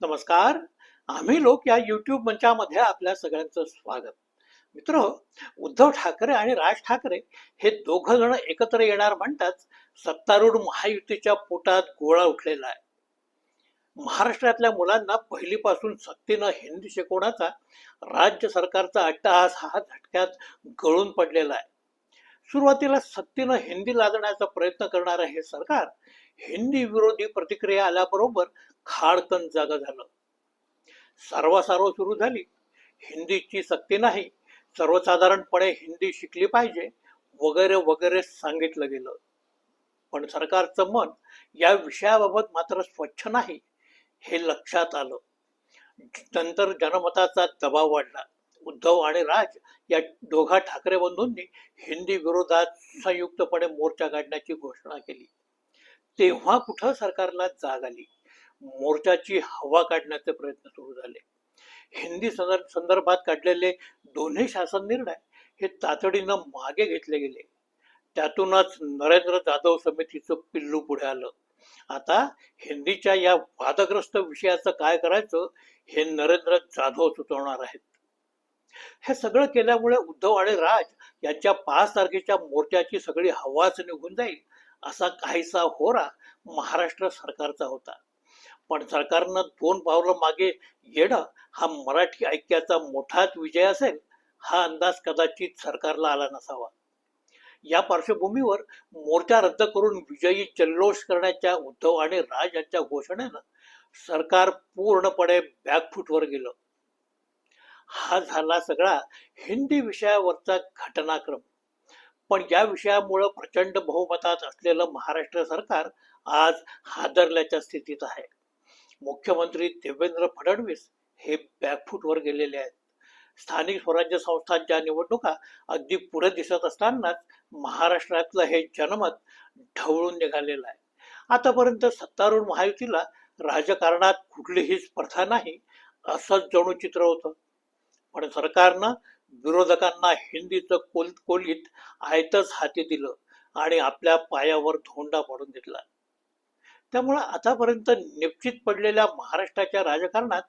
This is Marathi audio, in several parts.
नमस्कार. आम्ही लोक या युट्यूब मंचामध्ये आपल्या सगळ्यांचं स्वागत. मित्र उद्धव ठाकरे आणि राज ठाकरे हे दोघ जण एकत्र येणार म्हणताच सत्तारूढ महायुतीच्या पोटात गोळा उठलेला आहे. महाराष्ट्रातल्या मुलांना पहिलीपासून सक्तीनं हिंदी शिकवण्याचा राज्य सरकारचा अट्टहास हा झटक्यात गळून पडलेला आहे. सुरुवातीला सक्तीनं हिंदी लादण्याचा प्रयत्न करणारं हे सरकार हिंदी विरोधी प्रतिक्रिया आल्याबरोबर खाडकन जागा झालं. सर्वसार्व सुरू झाली. हिंदीची सक्ती नाही. सर्वसाधारणपणे हिंदी शिकली पाहिजे वगैरे वगैरे सांगितलं गेलं. पण सरकारचं मन या विषयाबाबत मात्र स्वच्छ नाही हे लक्षात आलं. नंतर जनमताचा दबाव वाढला. उद्धव आणि राज या दोघा ठाकरे बंधूंनी हिंदी विरोधात संयुक्तपणे मोर्चा काढण्याची घोषणा केली. तेव्हा कुठं सरकारला जाग आली? मोर्चाची हवा काढण्याचे प्रयत्न सुरू झाले. हिंदी संदर्भात काढलेले दोन्ही शासन निर्णय हे तातडीनं मागे घेतले गेले. त्यातूनच नरेंद्र जाधव समितीचं पिल्लू पुढे आलं. आता हिंदीच्या या वादग्रस्त विषयाचं काय करायचं हे नरेंद्र जाधव सुचवणार आहेत. हे सगळं केल्यामुळे उद्धव आणि राज यांच्या पाच तारखेच्या मोर्चाची सगळी हवाच निघून जाईल असा काहीसा होरा महाराष्ट्र सरकारचा होता. पण सरकारनं दोन पावलं मागे येणं हा मराठी ऐक्याचा मोठाच विजय असेल हा अंदाज कदाचित सरकारला आला नसावा. या पार्श्वभूमीवर मोर्चा रद्द करून विजयी जल्लोष करण्याच्या उद्धव आणि राज यांच्या घोषणेनं सरकार पूर्णपणे बॅकफूटवर गेलं. हा झाला सगळा हिंदी विषयावरचा घटनाक्रम. पण या विषयामुळं प्रचंड बहुमतात असलेलं महाराष्ट्र सरकार आज हादरल्याच्या स्थितीत आहे. मुख्यमंत्री देवेंद्र फडणवीस हे बॅकफूटवर गेलेले आहेत. स्थानिक स्वराज्य संस्थांच्या निवडणुका अगदी पुढे दिसत असतानाच महाराष्ट्रातलं हे जनमत ढवळून निघालेलं आहे. आतापर्यंत सत्तारूढ महायुतीला राजकारणात कुठलीही स्पर्धा नाही असंच जणू चित्र होतं. पण सरकारनं विरोधकांना हिंदीचं कोल कोलीत आयतच हाती दिलं आणि आपल्या पायावर धोंडा पडून घेतला. त्यामुळे आतापर्यंत निश्चित पडलेल्या महाराष्ट्राच्या राजकारणात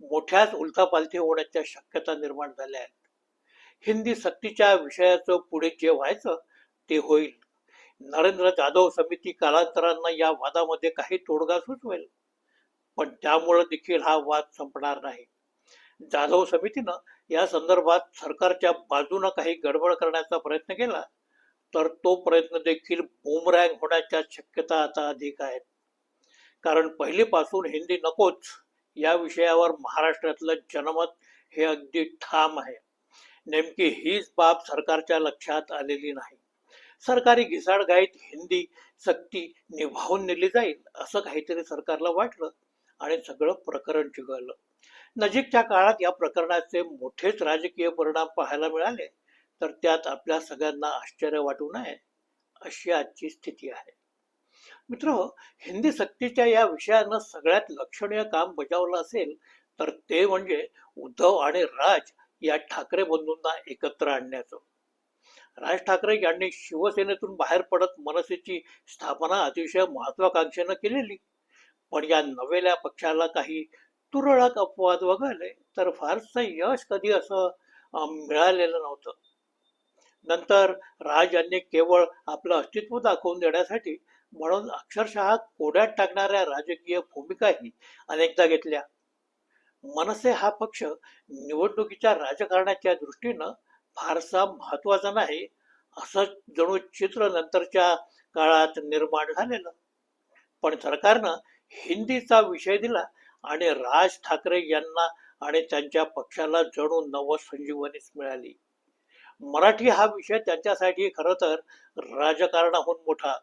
मोठ्याच उलथापालथी होण्याच्या शक्यता निर्माण झाल्या आहेत. हिंदी सक्तीच्या विषयाचं पुढे जे व्हायचं ते होईल. नरेंद्र जाधव समिती कालांतरांना या वादामध्ये काही तोडगा सुचवेल. पण त्यामुळे देखील हा वाद संपणार नाही. जाधव समितीनं या संदर्भात सरकारच्या बाजूनं काही गडबड करण्याचा प्रयत्न केला तर तो प्रयत्न देखील बुमरँग होण्याच्या शक्यता आता अधिक आहेत. कारण पहिलीपासून हिंदी नकोच या विषयावर महाराष्ट्रातलं जनमत हे अगदी ठाम आहे. नेमकी हीच बाब सरकारच्या लक्षात आलेली नाही. सरकारी घिसाडघाईत हिंदी सक्ती निभावून नेली जाईल असं काहीतरी सरकारला वाटलं आणि सगळं प्रकरण चिघळलं. नजीकच्या काळात या प्रकरणाचे मोठेच राजकीय परिणाम पाहायला मिळाले तर त्यात आपल्या सगळ्यांना आश्चर्य वाटू नये अशी आजची स्थिती आहे. मित्र हिंदी सक्तीच्या या विषयानं सगळ्यात लक्षणीय काम बजावलं असेल तर ते म्हणजे उद्धव आणि राज या ठाकरे बंधूंना एकत्र आणण्याचं. राज ठाकरे यांनी शिवसेनेतून बाहेर पडत मनसेची स्थापना अतिशय महत्वाकांक्षेनं केलेली पण या नवेल्या पक्षाला काही तुरळक अपवाद वगळले तर फारसं यश कधी असं मिळालेलं नव्हतं. नंतर राज यांनी केवळ आपलं अस्तित्व दाखवून देण्यासाठी म्हणून अक्षरशः कोड्यात टाकणाऱ्या राजकीय भूमिकाही अनेकदा घेतल्या. मनसे हा पक्ष निवडणुकीच्या राजकारणाच्या दृष्टीनं फारसा महत्त्वाचा नाही असं जणू चित्र नंतरच्या काळात निर्माण झालेलं. पण सरकारनं हिंदीचा विषय दिला आणि राज ठाकरे यांना आणि त्यांच्या पक्षाला जणू नवसंजीवनीच मिळाली. मराठी हा विषय त्यांच्यासाठी खरं तर राजकारणाहून मोठा.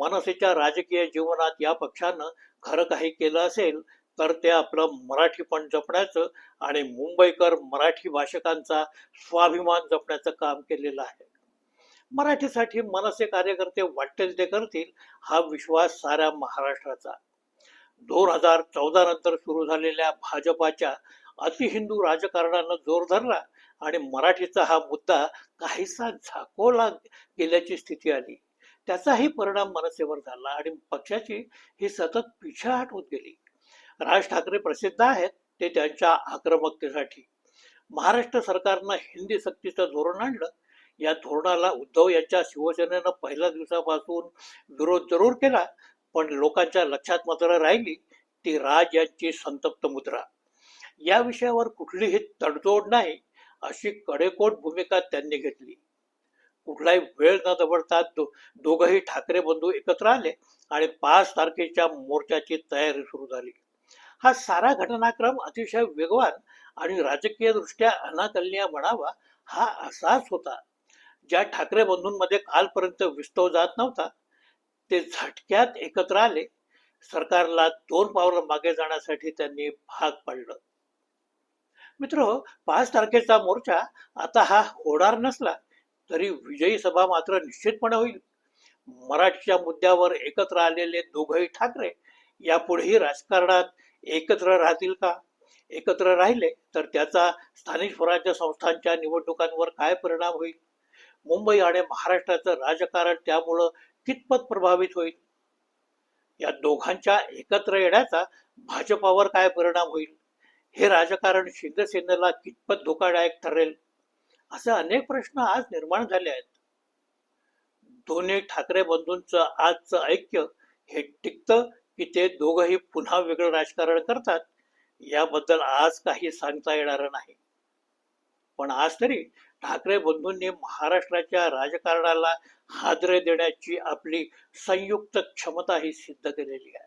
मनसेच्या राजकीय जीवनात या पक्षानं खरं काही केलं असेल तर ते आपलं मराठीपण जपण्याचं आणि मुंबईकर मराठी भाषकांचा स्वाभिमान जपण्याचं काम केलेलं आहे. मराठीसाठी मनसे कार्यकर्ते वाटेल ते करतील हा विश्वास साऱ्या महाराष्ट्राचा. दोन हजार चौदा नंतर सुरू झालेल्या भाजपाच्या अतिहिंदू राजकारणानं जोर धरला आणि मराठीचा हा मुद्दा काहीसा झाकोला गेल्याची स्थिती आली. त्याचाही परिणाम मनसेवर झाला आणि पक्षाची ही सतत पिछाहट होत गेली. राज ठाकरे प्रसिद्ध आहेत ते त्यांच्या आक्रमकतेसाठी. महाराष्ट्र सरकारनं हिंदी सक्तीचं धोरण आणलं. या धोरणाला उद्धव यांच्या शिवसेनेनं पहिल्या दिवसापासून विरोध जरूर केला. पण लोकांच्या लक्षात मात्र राहिली ती राज यांची संतप्त मुद्रा. या विषयावर कुठलीही तडजोड नाही अशी कडेकोट भूमिका त्यांनी घेतली. कुठलाही वेळ न दवडता दो, दोघही ठाकरे बंधू एकत्र आले आणि पाच तारखेच्या मोर्चाची तयारी सुरू झाली. हा सारा घटनाक्रम अतिशय वेगवान आणि राजकीय दृष्ट्या अनाकलनीय म्हणावा हा असाच होता. ज्या ठाकरे बंधूंमध्ये कालपर्यंत विस्तव जात नव्हता ते झटक्यात एकत्र आले. सरकारला दोन पावलं मागे जाण्यासाठी त्यांनी भाग पाडलं. मित्र पाच तारखेचा मोर्चा आता हा होणार नसला तरी विजयी सभा मात्र निश्चितपणे होईल. मराठीच्या मुद्द्यावर एकत्र आलेले दोघही ठाकरे यापुढेही राजकारणात एकत्र राहतील का? एकत्र राहिले तर त्याचा स्थानिक स्वराज्य संस्थांच्या निवडणुकांवर काय परिणाम होईल? मुंबई आणि महाराष्ट्राचं राजकारण त्यामुळं कितपत प्रभावित होईल? या दोघांच्या एकत्र येण्याचा भाजपावर काय परिणाम होईल? हे राजकारण शिवसेनेला कितपत धोकादायक ठरेल? असे अनेक प्रश्न आज निर्माण झाले आहेत. दोन्ही ठाकरे बंधूंचं आजचं ऐक्य हे टिकतं की ते दोघंही पुन्हा वेगळं राजकारण करतात याबद्दल आज काही सांगता येणार नाही. पण आज तरी ठाकरे बंधूंनी महाराष्ट्राच्या राजकारणाला हादरे देण्याची आपली संयुक्त क्षमता ही सिद्ध केलेली आहे.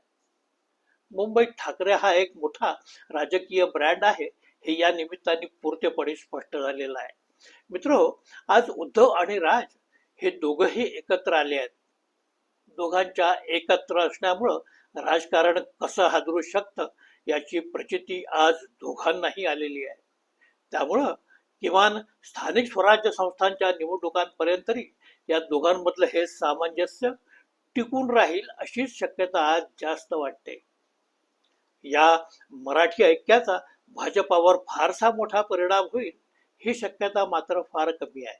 मुंबईत ठाकरे हा एक मोठा राजकीय ब्रँड आहे हे या निमित्ताने पुरतेपणे स्पष्ट झालेलं आहे. मित्र आज उद्धव आणि राज हे दोघंही एकत्र आले आहेत. दोघांच्या एकत्र असण्यामुळं राजकारण कसं हादरू शकतं याची प्रचिती आज दोघांनाही आलेली आहे. त्यामुळं किमान स्थानिक स्वराज्य संस्थांच्या निवडणुकांपर्यंत तरी या दोघांमधलं हे सामंजस्य टिकून राहील अशीच शक्यता आज जास्त वाटते. या मराठी ऐक्याचा भाजपावर फारसा मोठा परिणाम होईल ही शक्यता मात्र फार कमी आहे.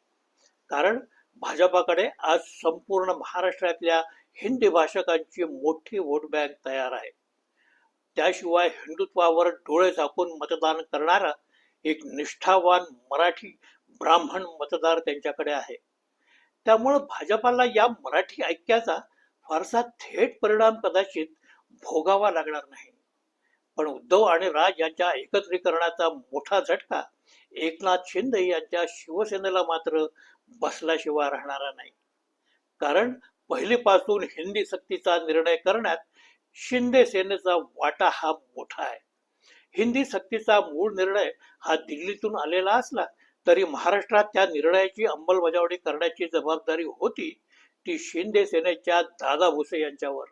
कारण भाजपाकडे आज संपूर्ण महाराष्ट्रातल्या हिंदी भाषकांची मोठी वोट बँक तयार आहे. त्याशिवाय हिंदुत्वावर डोळे झाकून मतदान करणारा एक निष्ठावान मराठी ब्राह्मण मतदार त्यांच्याकडे आहे. त्यामुळं भाजपाला या मराठी ऐक्याचा फारसा थेट परिणाम कदाचित भोगावा लागणार नाही. पण उद्धव आणि राज यांच्या एकत्रीकरणाचा मोठा झटका एकनाथ शिंदे यांच्या शिवसेनेला मात्र बसल्याशिवाय राहणारा नाही. कारण पहिलीपासून हिंदी सक्तीचा निर्णय करण्यात शिंदे सेनेचा वाटा हा मोठा आहे. हिंदी सक्तीचा मूळ निर्णय हा दिल्लीतून आलेला असला तरी महाराष्ट्रात त्या निर्णयाची अंमलबजावणी करण्याची जबाबदारी होती ती शिंदे सेनेच्या दादा भुसे यांच्यावर.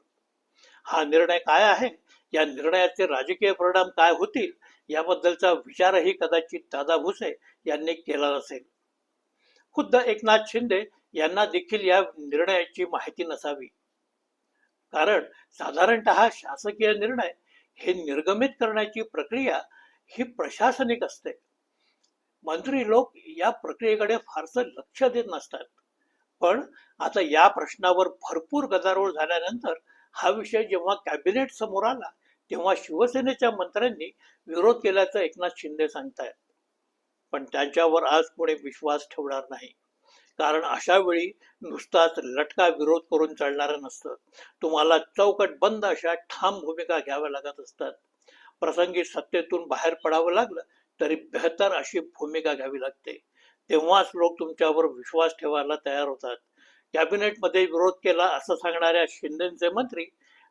हा निर्णय काय आहे? या निर्णयाचे राजकीय परिणाम काय होतील? याबद्दलचा विचारही कदाचित दादा भुसे यांनी केला असेल. खुद्द एकनाथ शिंदे यांना देखील या निर्णयाची माहिती नसावी. कारण साधारणतः शासकीय निर्णय हे निर्गमित करण्याची प्रक्रिया ही प्रशासनिक असते. मंत्री लोक या प्रक्रियेकडे फारसं लक्ष देत नसतात. पण आता या प्रश्नावर भरपूर गदारोळ झाल्यानंतर हा विषय जेव्हा कॅबिनेट समोर आला तेव्हा शिवसेनेच्या मंत्र्यांनी विरोध केल्याचं एकनाथ शिंदे सांगतायत. पण त्यांच्यावर आज कोणी विश्वास ठेवणार नाही. कारण अशा वेळी नुसताच लटका विरोध करून चालणारं नसतं. तुम्हाला चौकट बंद अशा ठाम भूमिका घ्याव्या लागत असतात. प्रसंगी सत्तेतून बाहेर पडावं लागलं तरी बेहतर अशी भूमिका घ्यावी लागते. तेव्हाच लोक तुमच्यावर विश्वास ठेवायला तयार होतात. कॅबिनेटमध्ये विरोध केला असं सांगणाऱ्या शिंदेचे मंत्री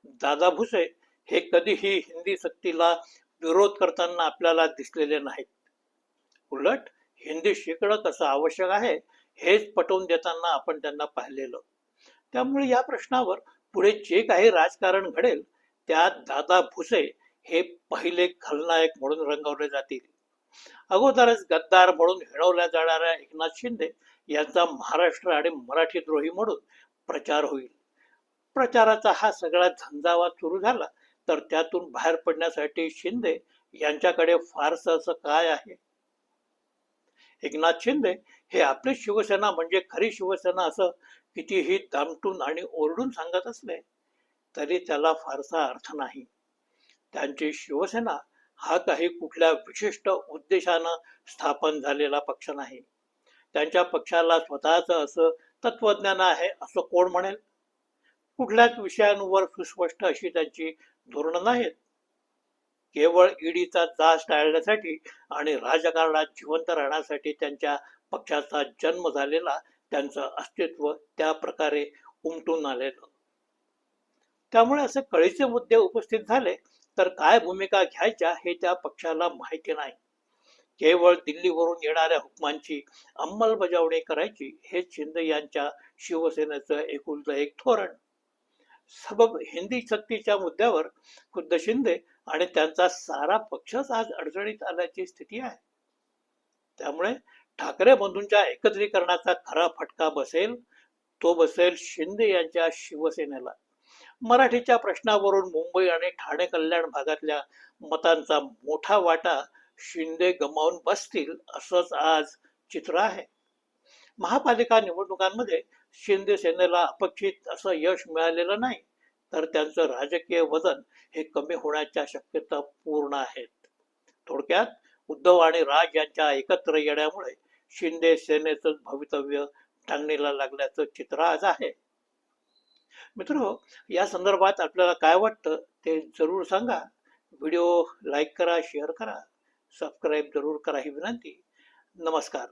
दादा भुसे हे कधीही हिंदी सक्तीला विरोध करताना आपल्याला दिसलेले नाहीत. उलट हिंदी शिकणं कसं आवश्यक आहे हेच पटवून देताना आपण त्यांना पाहिलेलं. त्यामुळे या प्रश्नावर पुढे जे काही राजकारण घडेल त्यात दादा भुसे हे पहिले खलनायक म्हणून रंगवले जातील. अगोदरच गद्दार म्हणून हिणवल्या जाणाऱ्या एकनाथ शिंदे यांचा महाराष्ट्र आणि मराठी द्रोही म्हणून प्रचार होईल. प्रचाराचा हा सगळा झंझावात सुरू झाला तर त्यातून बाहेर पडण्यासाठी शिंदे यांच्याकडे फारसं असं काय आहे? एकनाथ शिंदे हे आपली शिवसेना म्हणजे खरी शिवसेना असं कितीही दामटून आणि ओरडून सांगत असले तरी त्याला फारसा अर्थ नाही. त्यांची शिवसेना हा काही कुठल्या विशिष्ट उद्देशानं स्थापन झालेला पक्ष नाही. त्यांच्या पक्षाला स्वतःच असं तत्वज्ञान आहे असं कोण म्हणेल? कुठल्याच विषयांवर सुस्पष्ट अशी त्यांची धोरणं नाहीत. केवळ ईडीचा जाच टाळण्यासाठी आणि राजकारणात जिवंत राहण्यासाठी त्यांच्या पक्षाचा जन्म झालेला त्यांचं अस्तित्व त्या प्रकारे उमटून आलेलं. त्यामुळे असे कळीचे मुद्दे उपस्थित झाले तर काय भूमिका घ्यायच्या हे त्या पक्षाला माहिती नाही. केवळ दिल्लीवरून येणाऱ्या हुकमांची अंमलबजावणी करायची हे शिंदे यांच्या शिवसेनेचं एकुलतं एक धोरण. सबब हिंदी सक्तीच्या मुद्द्यावर खुद्द शिंदे आणि त्यांचा सारा पक्षच आज अडचणीत आल्याची स्थिती आहे. त्यामुळे ठाकरे बंधूंच्या एकत्रीकरणाचा खरा फटका बसेल तो बसेल शिंदे यांच्या शिवसेनेला. मराठीच्या प्रश्नावरून मुंबई आणि ठाणे कल्याण भागातल्या मतांचा मोठा वाटा शिंदे गमावून बसतील असंच आज चित्र आहे. महापालिका निवडणुकांमध्ये शिंदे सेनेला अपेक्षित असं यश मिळालेलं नाही. तर त्यांचं राजकीय वजन हे कमी होण्याच्या शक्यता पूर्ण आहेत. थोडक्यात उद्धव आणि राज यांच्या एकत्र येण्यामुळे शिंदे सेनेचं भवितव्य टांगणीला लागल्याचं चित्र आज आहे. मित्र या संदर्भात आपल्याला काय वाटतं ते जरूर सांगा. व्हिडिओ लाईक करा शेअर करा. सबस्क्राईब जरूर करा ही विनंती. नमस्कार.